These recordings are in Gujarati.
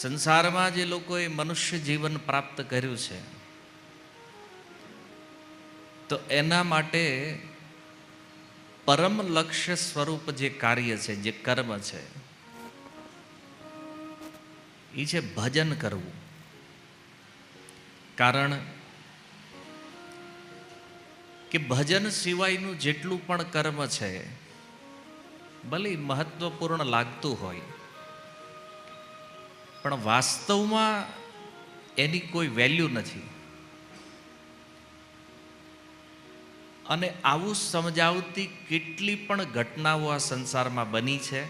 સંસારમાં જે લોકોએ મનુષ્ય જીવન પ્રાપ્ત કર્યું છે, તો એના માટે પરમ લક્ષ્ય સ્વરૂપ જે કાર્ય છે, જે કર્મ છે એ છે ભજન કરવું. કારણ કે ભજન સિવાયનું જેટલું પણ કર્મ છે, ભલે મહત્વપૂર્ણ લાગતું હોય પણ વાસ્તવમાં એની કોઈ વેલ્યુ નથી. અને આવું સમજાવતી કેટલી પણ ઘટનાઓ આ સંસારમાં બની છે,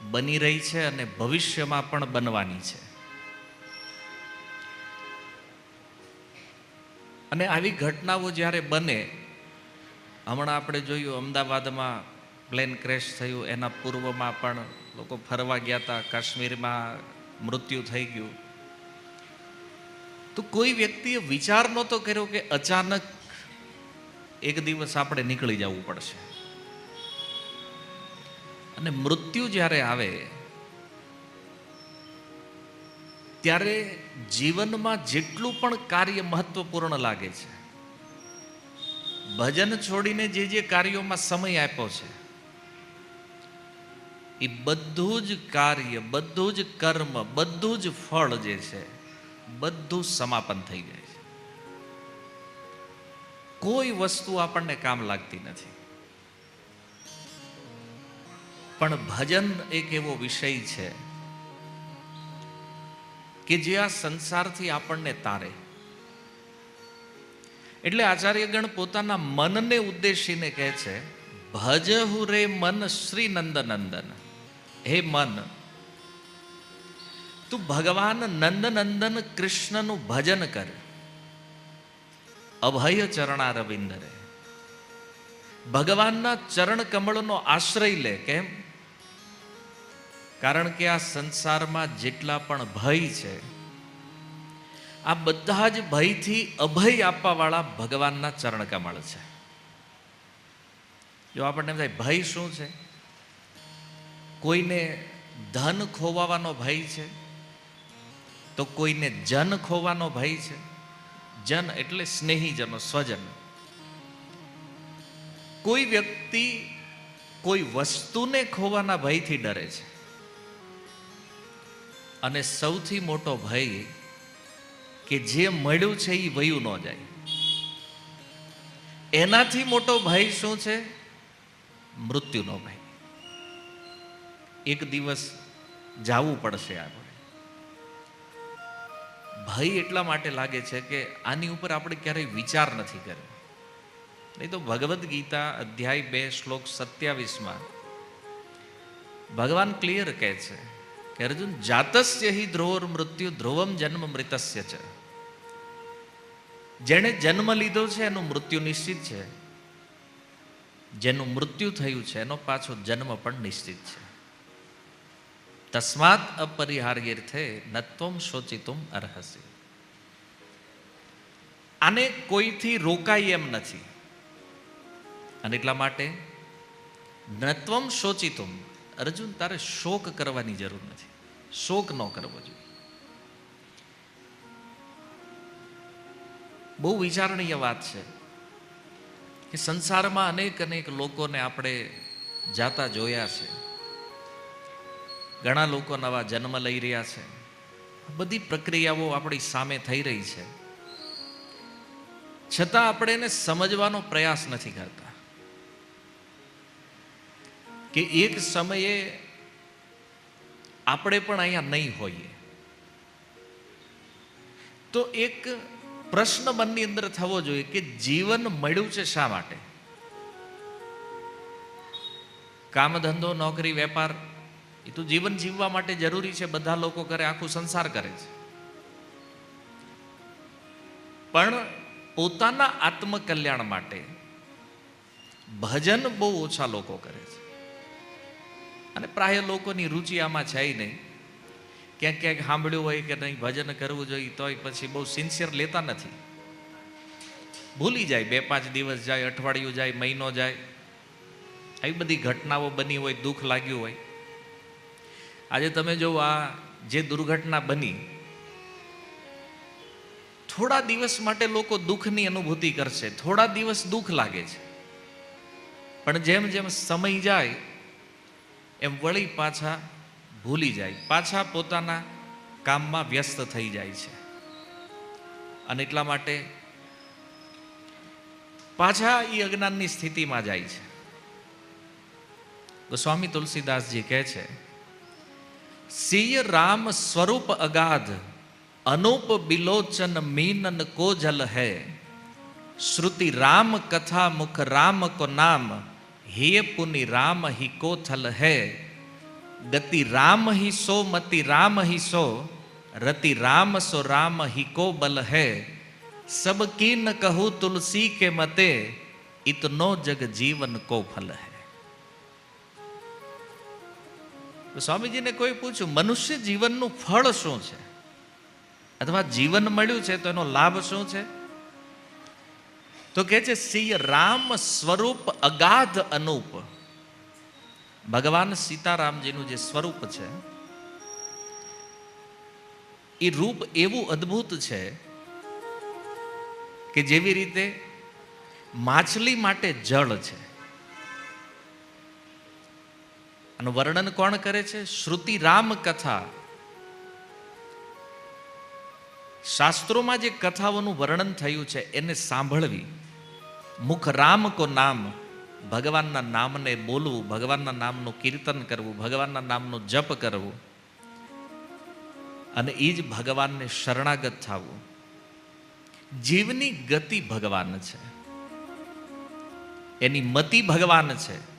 બની રહી છે અને ભવિષ્યમાં પણ બનવાની છે. અને આવી ઘટનાઓ જ્યારે બને, હમણાં આપણે જોયું અમદાવાદમાં પ્લેન ક્રેશ થયું. એના પૂર્વમાં પણ લોકો ફરવા ગયા હતા કાશ્મીરમાં મૃત્યુ થઈ ગયું. તો કોઈ વ્યક્તિએ વિચાર નહોતો કર્યો કે અચાનક એક દિવસ આપણે નીકળી જવું પડશે. અને મૃત્યુ જ્યારે આવે, ત્યારે જીવનમાં જેટલું પણ કાર્ય મહત્વપૂર્ણ લાગે છે, ભજન છોડીને જે જે કાર્યોમાં સમય આપ્યો છે એ બધું જ કાર્ય, બધું જ કર્મ, બધું જ ફળ જે છે, બધું સમાપન થઈ જાય છે. કોઈ વસ્તુ આપણને કામ લાગતી નથી. પણ ભજન એક એવો વિષય છે કે જે આ સંસારથી આપણને તારે. એટલે આચાર્યગણ પોતાના મનને ઉદ્દેશીને કહે છે ભજહુ રે મન શ્રી નંદનંદન. હે મન તું ભગવાન નંદનંદન કૃષ્ણનું ભજન કર અભય ચરણા રવિન્દરે ભગવાનના ચરણ કમળનો આશ્રય લે કેમ કારણ કે આ સંસારમાં જેટલા પણ ભય છે આ બધા જ ભયથી અભય આપવાવાળા ભગવાનના ચરણ કમળ છે જો આપણને થાય ભય શું છે કોઈને ધન ખોવાવાનો ભય છે? તો કોઈને જન ખોવાનો ભય છે? જન એટલે સ્નેહીજનો, સ્વજન. કોઈ વ્યક્તિ કોઈ વસ્તુને ખોવાના ભયથી ડરે છે. અને સૌથી મોટો ભય કે જે મળ્યું છે એ વયું ન જાય. એનાથી મોટો ભય શું છે? મૃત્યુનો ભય. એક દિવસ જાવું પડશે આપણે ભય એટલા માટે લાગે છે કે આની ઉપર આપણે ક્યારેય વિચાર નથી કર્યો. નહીં તો ભગવદ્ ગીતા અધ્યાય બે શ્લોક સત્યાવીસમાં ભગવાન ક્લિયર કહે છે કે અર્જુન, જાતસ્ય હિ ધ્રુવર મૃત્યુ, ધ્રુવમ જન્મ મૃતસ્ય છે. જેણે જન્મ લીધો છે, એનું મૃત્યુ નિશ્ચિત છે. જેનું મૃત્યુ થયું છે, એનો પાછો જન્મ પણ નિશ્ચિત છે. તસ્માત અપરિહાર્યર્થે નત્વમ શોચિતુમ અર્હસી આને કોઈથી રોકાય એમ નથી અને એટલા માટે નત્વમ શોચિતુમ અર્જુન તારે શોક કરવાની જરૂર નથી શોક ન કરવો જોઈએ બહુ વિચારણીય વાત છે કે સંસારમાં અનેક અનેક લોકોને આપણે જાતા જોયા છે ઘણા લોકો નવા જન્મ લઈ રહ્યા છે. બધી પ્રક્રિયાઓ આપણી સામે થઈ રહી છે. છતાં આપણે એને સમજવાનો પ્રયાસ નથી કરતા. કે એક સમયે આપણે પણ અહીંયા નહીં હોઈએ. તો એક પ્રશ્ન મનની અંદર થવો જોઈએ કે જીવન મળ્યું છે શા માટે? કામ ધંધો, નોકરી, વેપાર એ તો જીવન જીવવા માટે જરૂરી છે, બધા લોકો કરે, આખું સંસાર કરે છે. પણ પોતાના આત્મકલ્યાણ માટે ભજન બહુ ઓછા લોકો કરે છે. અને પ્રાય લોકોની રુચિ આમાં છે નહીં. ક્યાંક ક્યાંક સાંભળ્યું હોય કે નહીં, ભજન કરવું જોઈએ, તોય પછી બહુ સિન્સિયર લેતા નથી. ભૂલી જાય, બે પાંચ દિવસ જાય, અઠવાડિયું જાય, મહિનો જાય. આવી બધી ઘટનાઓ બની હોય, દુઃખ લાગ્યું હોય આજે તમે જો આ જે દુર્ઘટના બની, થોડા દિવસ માટે લોકો દુઃખની અનુભૂતિ કરશે, થોડા દિવસ દુઃખ લાગે છે. પણ જેમ જેમ સમય જાય, એમ વળી પાછા ભૂલી જાય, પાછા પોતાના કામમાં વ્યસ્ત થઈ જાય છે. અને એટલા માટે પાછા એ અજ્ઞાનની સ્થિતિમાં જાય છે. તો સ્વામી તુલસીદાસજી કહે છે સિય રામ સ્વરૂપ અગાધ અનુપ બિલોચન મીનન કો જલ હૈ શ્રુતિ રામ કથા મુખ રામ કો નામ હે પુનિ રામ હિ કો થલ હૈ ગતિ રામ હિ સો મતિ રામ હિ સો રતિ રામ સો રામ હિ કો બલ હૈ સબ कीन કહું તુલસી કે મતે ઇતનો જગ જીવન કો ફલ હૈ તો સ્વામીજીને કોઈ પૂછ્યું, મનુષ્ય જીવનનું ફળ શું છે? અથવા જીવન મળ્યું છે તો એનો લાભ શું છે? તો કહે છે સિંહ રામ સ્વરૂપ અગાધ અનુપ. ભગવાન સીતારામજીનું જે સ્વરૂપ છે, એ રૂપ એવું અદ્ભુત છે કે જેવી રીતે માછલી માટે જળ છે. આનું વર્ણન કોણ કરે છે? શ્રુતિ રામ કથા શાસ્ત્રોમાં જે કથાઓનું વર્ણન થયું છે, એને સાંભળવી. મુખ રામ કો નામ. ભગવાનના નામને બોલવું, ભગવાનના નામનું કીર્તન કરવું, ભગવાનના નામનું જપ કરવું. અને એ જ ભગવાનને શરણાગત થવું. જીવની ગતિ ભગવાન છે. એની મતિ ભગવાન છે.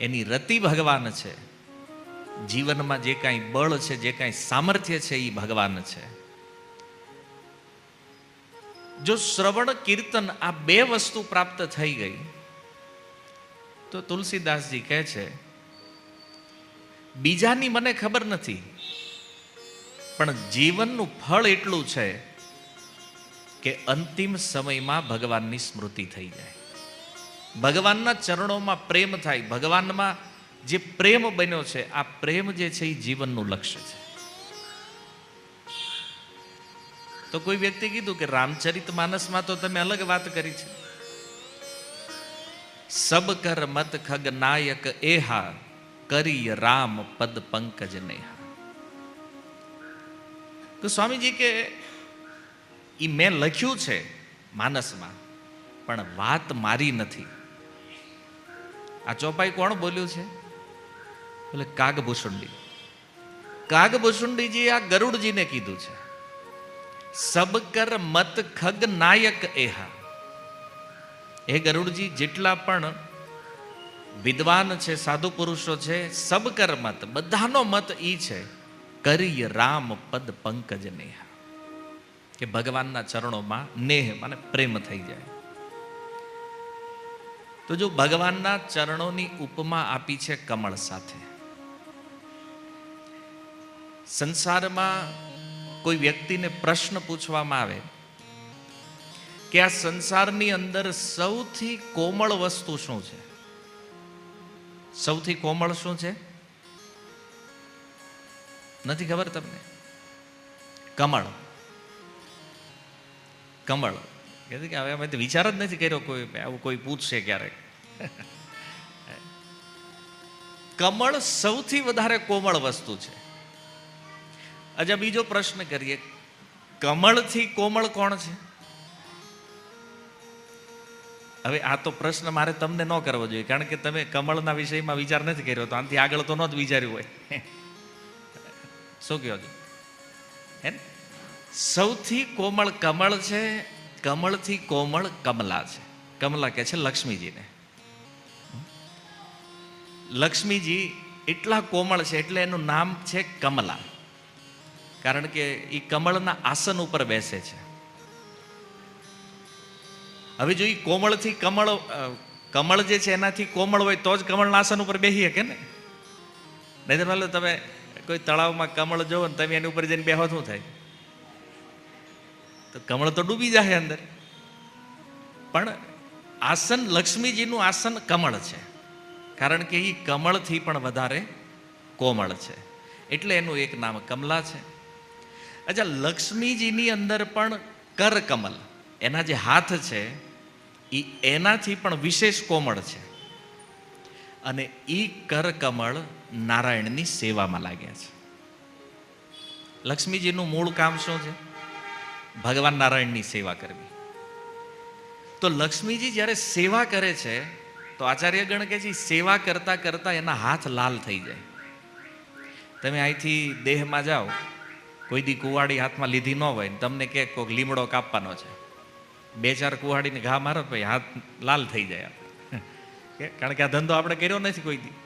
એની રતિ ભગવાન છે. જીવનમાં જે કાંઈ બળ છે, જે કાંઈ સામર્થ્ય છે એ ભગવાન છે. જો શ્રવણ કીર્તન આ બે વસ્તુ પ્રાપ્ત થઈ ગઈ, તો તુલસીદાસજી કહે છે, બીજાની મને ખબર નથી, પણ જીવનનું ફળ એટલું છે કે અંતિમ સમયમાં ભગવાનની સ્મૃતિ થઈ જાય. ભગવાનના ચરણોમાં પ્રેમ થાય, ભગવાનમાં જે પ્રેમ બન્યો છે, આ પ્રેમ જે છે, એ જીવનનું લક્ષ્ય છે. તો કોઈ વ્યક્તિ કીધું કે રામચરિત માનસમાં તો તમે અલગ વાત કરી છે. સબ કર મત ખગ નાયક એહા કરી રામ પદ પંકજ નેહા. તો સ્વામીજી કે એ મેં લખ્યું છે માનસમાં, પણ વાત મારી નથી. આ ચોપાઈ કોણ બોલ્યું છે? એટલે કાગભૂષુંડી કાગભૂષુંડીજી આ ગરુડજીને કીધું છે, સબકર મત ખગ નાયક એહા. એ ગરુડજી, જેટલા પણ વિદ્વાન છે, સાધુ પુરુષો છે, સબકર મત, બધાનો મત ઈ છે કરી રામ પદ પંકજ નેહા. કે ભગવાનના ચરણોમાં નેહ, મને પ્રેમ થઈ જાય. તો જો ભગવાનના ચરણોની ઉપમા આપી છે કમળ સાથે, સંસારમાં કોઈ વ્યક્તિને પ્રશ્ન પૂછવામાં આવે કે આ સંસારની અંદર સૌથી કોમળ વસ્તુ શું છે? સૌથી કોમળ શું છે? નથી ખબર તમને? કમળ. કમળ. કહેતી કે હવે અમે તો વિચાર જ નથી કર્યો કોઈ આવું કોઈ પૂછશે ક્યારેક. કમળ સૌથી વધારે કોમળ વસ્તુ છે. અચ્છા, બીજો પ્રશ્ન કરીએ. કમળથી કોમળ કોણ છે? હવે આ તો પ્રશ્ન મારે તમને ન કરવો જોઈએ, કારણ કે તમે કમળના વિષયમાં વિચાર નથી કર્યો, તો આનાથી આગળ તો ન જ વિચાર્યું હોય. શું કહો છો? હે? સૌથી કોમળ કમળ છે કમળથી કોમળ કમલા છે. કમલા કે છે લક્ષ્મીજીને. લક્ષ્મીજી એટલા કોમળ છે એટલે એનું નામ છે કમલા. કારણ કે એ કમળના આસન ઉપર બેસે છે. હવે જો એ કોમળથી કમળ કમળ જે છે એનાથી કોમળ હોય તો જ કમળના આસન ઉપર બેસી શકે ને નહીં તો તમે કોઈ તળાવમાં કમળ જોવો ને તમે એની ઉપર જઈને બેહો શું થાય? તો કમળ તો ડૂબી જાય અંદર. પણ આસન, લક્ષ્મીજીનું આસન કમળ છે. કારણ કે એ કમળથી પણ વધારે કોમળ છે. એટલે એનું એક નામ કમલા છે. અચ્છા, લક્ષ્મીજીની અંદર પણ કરકમલ એના જે હાથ છે એ એનાથી પણ વિશેષ કોમળ છે. અને એ કરકમળ નારાયણની સેવામાં લાગ્યા છે. લક્ષ્મીજીનું મૂળ કામ શું છે? ભગવાન નારાયણની સેવા કરવી. તો લક્ષ્મીજી જ્યારે સેવા કરે છે, તો આચાર્યગણ કે સેવા કરતા કરતા એના હાથ લાલ થઈ જાય. તમે અહીંથી દેહમાં જાઓ, કોઈ દી કુવાડી હાથમાં લીધી ન હોય ને તમને કે કોઈક લીમડો કાપવાનો છે. બે ચાર કુવાડીને ઘા મારો ભાઈ હાથ લાલ થઈ જાય કારણ કે આ ધંધો આપણે કર્યો નથી કોઈ દી.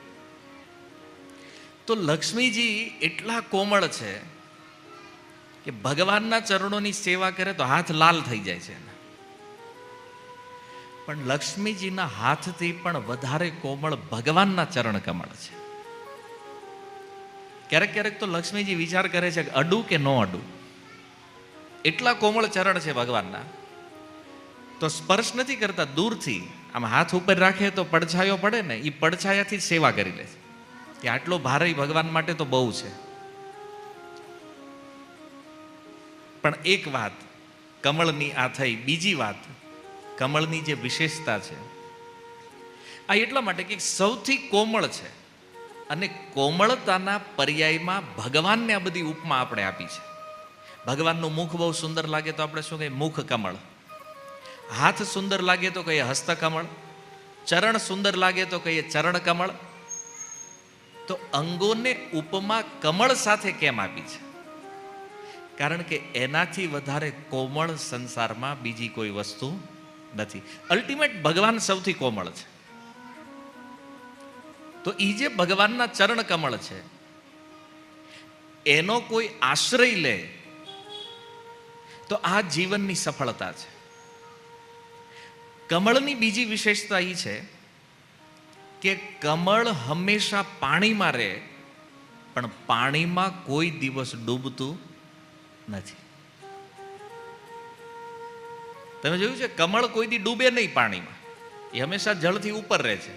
તો લક્ષ્મીજી એટલા કોમળ છે કે ભગવાનના ચરણોની સેવા કરે તો હાથ લાલ થઈ જાય છે. પણ લક્ષ્મીજીના હાથથી પણ વધારે કોમળ ભગવાનના ચરણ કમળ છે. ક્યારેક ક્યારેક તો લક્ષ્મીજી વિચાર કરે છે કે અડું કે ન અડું? એટલા કોમળ ચરણ છે ભગવાનના. તો સ્પર્શ નથી કરતા દૂરથી. આમ હાથ ઉપર રાખે તો પડછાયો પડે ને એ પડછાયાથી સેવા કરી લે છે. કે આટલો ભારે ભગવાન માટે તો બહુ છે. પણ એક વાત, કમળની આ થઈ. બીજી વાત, કમળની જે વિશેષતા છે, આ એટલા માટે કે સૌથી કોમળ છે. અને કોમળતાના પર્યાયમાં ભગવાનને આ બધી ઉપમા આપણે આપી છે. ભગવાનનું મુખ બહુ સુંદર લાગે તો આપણે શું કહીએ? મુખ કમળ. હાથ સુંદર લાગે તો કહીએ હસ્તકમળ. ચરણ સુંદર લાગે તો કહીએ ચરણ કમળ તો અંગોને ઉપમા કમળ સાથે કેમ આપી છે? કારણ કે એનાથી વધારે કોમળ સંસારમાં બીજી કોઈ વસ્તુ નથી. અલ્ટિમેટ ભગવાન સૌથી કોમળ છે. તો એ જે ભગવાનના ચરણ કમળ છે, એનો કોઈ આશ્રય લે, તો આ જીવનની સફળતા છે. કમળની બીજી વિશેષતા એ છે કે કમળ હંમેશા પાણીમાં રહે, પણ પાણીમાં કોઈ દિવસ ડૂબતું નથી. તમે જોયું છે, કમળ કોઈ દી ડૂબે નહીં પાણીમાં. એ હંમેશા જળથી ઉપર રહે છે.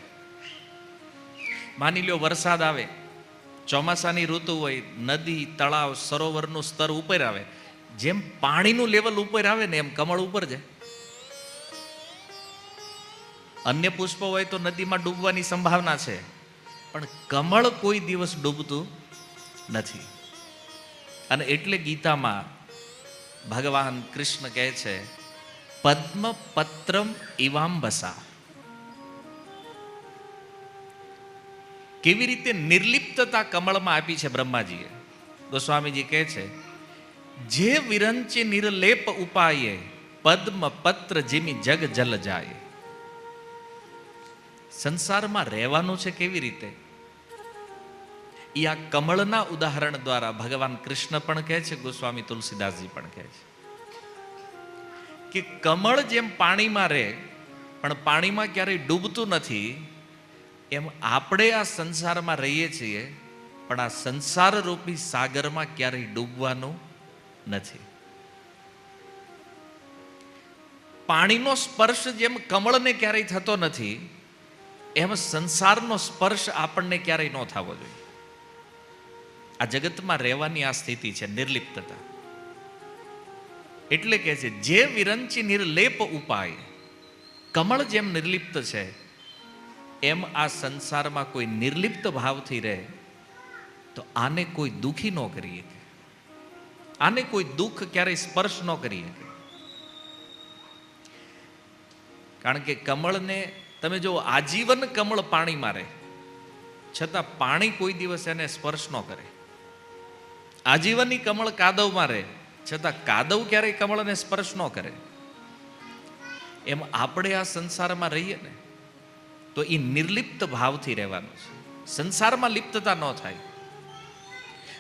માની લ્યો, વરસાદ આવે, ચોમાસાની ઋતુ હોય, નદી, તળાવ, સરોવરનું સ્તર ઉપર આવે. જેમ પાણીનું લેવલ ઉપર આવે ને એમ કમળ ઉપર જાય. અન્ય પુષ્પો હોય તો નદીમાં ડૂબવાની સંભાવના છે, પણ કમળ કોઈ દિવસ ડૂબતું નથી. અને એટલે ગીતામાં ભગવાન કૃષ્ણ કહે છે, પદ્મ પત્રમ ઇવાંબસા કેવી રીતે નિર્લિપ્તતા કમળમાં આપી છે બ્રહ્માજીએ? ગોસ્વામીજી કહે છે, જે વિરંચે નિર્લેપ ઉપાયે, પદ્મ પત્ર જેમી જગ જલ જાય. સંસારમાં રહેવાનું છે કેવી રીતે? એ આ કમળના ઉદાહરણ દ્વારા ભગવાન કૃષ્ણ પણ કહે છે, ગોસ્વામી તુલસીદાસજી પણ કહે છે. કે કમળ જેમ પાણીમાં રહે, પણ પાણીમાં ક્યારેય ડૂબતું નથી, એમ આપણે આ સંસારમાં રહીએ છીએ, પણ આ સંસાર રૂપી સાગરમાં ક્યારેય ડૂબવાનું નથી. પાણીનો સ્પર્શ જેમ કમળને ક્યારેય થતો નથી, એમ સંસારનો સ્પર્શ આપણને ક્યારેય ન થવો જોઈએ. આ જગતમાં રહેવાની આ સ્થિતિ છે, નિર્લિપ્તતા. એટલે કે છે, જે વિરંચી નિર્લેપ ઉપાય, કમળ જેમ નિર્લિપ્ત છે, એમ આ સંસારમાં કોઈ નિર્લિપ્ત ભાવથી રહે, તો આને કોઈ દુઃખી ન કરી શકે. આને કોઈ દુઃખ ક્યારેય સ્પર્શ ન કરી શકે. કારણ કે કમળને, તમે જો આજીવન કમળ પાણીમાં રહે, છતાં પાણી કોઈ દિવસ એને સ્પર્શ ન કરે. આજીવનની કમળ કાદવમાં રહે. છતાં કાદવ ક્યારેય કમળને સ્પર્શ ન કરે. એમ આપણે આ સંસારમાં રહીએ ને, તો એ નિર્લિપ્ત ભાવથી રહેવાનું છે. સંસારમાં લિપ્તતા ન થાય.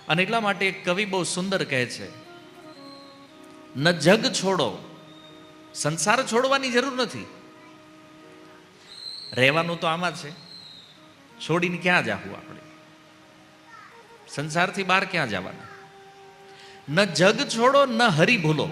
અને એટલા માટે એક કવિ બહુ સુંદર કહે છે, ન જગ છોડો. સંસાર છોડવાની જરૂર નથી. રહેવાનું તો આમાં છે. છોડીને ક્યાં જાવું આપણે? સંસારથી બહાર ક્યાં જવાના? ન જગ છોડો ન હરી ભૂલો.